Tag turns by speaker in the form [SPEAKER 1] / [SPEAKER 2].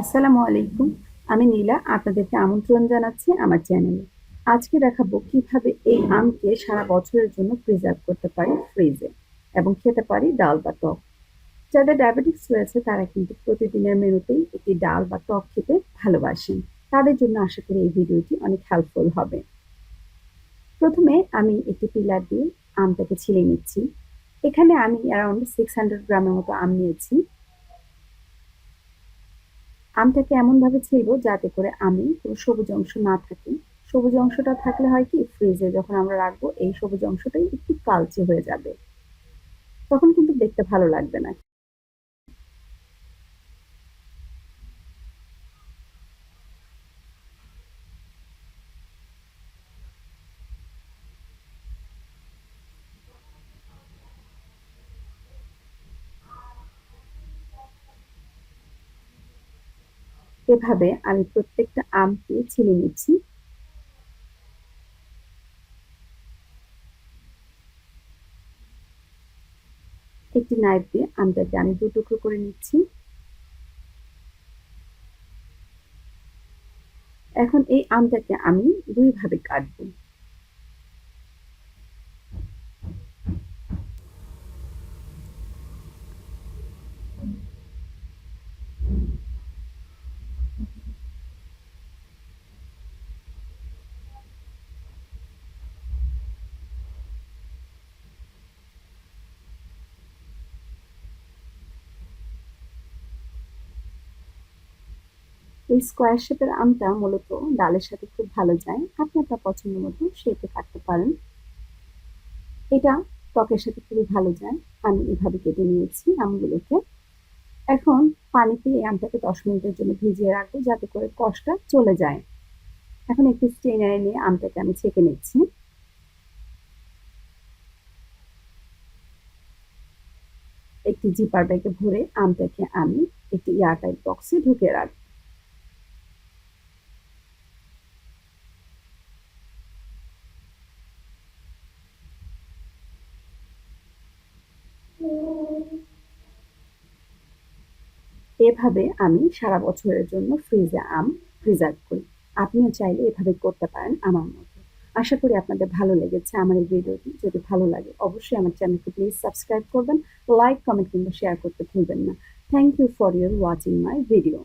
[SPEAKER 1] আসসালামু আলাইকুম, আমি নীলা, আপনাদেরকে আমন্ত্রণ জানাচ্ছি আমার চ্যানেলে আজকে দেখাবো কীভাবে এই আমকে সারা বছরের জন্য প্রিজার্ভ করতে পারি ফ্রিজে এবং খেতে পারি ডাল বা টক। যাদের ডায়াবেটিক্স রয়েছে, তারা কিন্তু প্রতিদিনের মেনুতেই একটি ডাল বা টক খেতে ভালোবাসেন। তাদের জন্য আশা করি এই ভিডিওটি অনেক হেল্পফুল হবে। প্রথমে আমি একটি পিলার দিয়ে আমটাকে ছিলে নিচ্ছি। এখানে আমি অ্যারাউন্ড সিক্স হান্ড্রেড গ্রামের মতো আম নিয়েছি। আমটাকে এমনভাবে ছিলব যাতে করে আমি কোনো সবুজ অংশ না থাকে। সবুজ অংশটা থাকলে হয় কি ফ্রিজে যখন আমরা রাখব, এই সবুজ অংশটাই একটু কালচে হয়ে যাবে। তখন কিন্তু দেখতে ভালো লাগবে না। এভাবে আমি প্রত্যেকটা আমকে ছিলে নিচ্ছি। একটি নাইফ দিয়ে আমটাকে আমি দু টুকরো করে নিচ্ছি। এখন এই আমটাকে আমি দুইভাবে কাটবো। এই স্কোয়ার শেপের আমটা মূলত ডালের সাথে খুব ভালো যায়। আপনি আপনার পছন্দ মতো শেপে কাটতে পারেন। এটা ত্বকের সাথে খুবই ভালো যায়। আমি এভাবে কেটে নিয়েছি আমগুলোকে। এখন পানিতে এই আমটাকে দশ মিনিটের জন্য ভিজিয়ে রাখব যাতে করে কষটা চলে যায়। এখন একটি স্টেনারে নিয়ে আমটাকে আমি ছেঁকে নিচ্ছি। একটি জিপার ব্যাগে ভরে আমটাকে আমি একটি এয়ারটাইট বক্সে ঢুকে রাখব। এভাবে আমি সারা বছরের জন্য ফ্রিজে আম প্রিজার্ভ করি। আপনিও চাইলে এভাবে করতে পারেন আমার মতো। আশা করি আপনাদের ভালো লেগেছে আমার এই ভিডিওটি। যদি ভালো লাগে অবশ্যই আমার চ্যানেলকে প্লিজ সাবস্ক্রাইব করবেন লাইক কমেন্ট কিংবা শেয়ার করতে ভুলবেন না। Thank you for your watching my video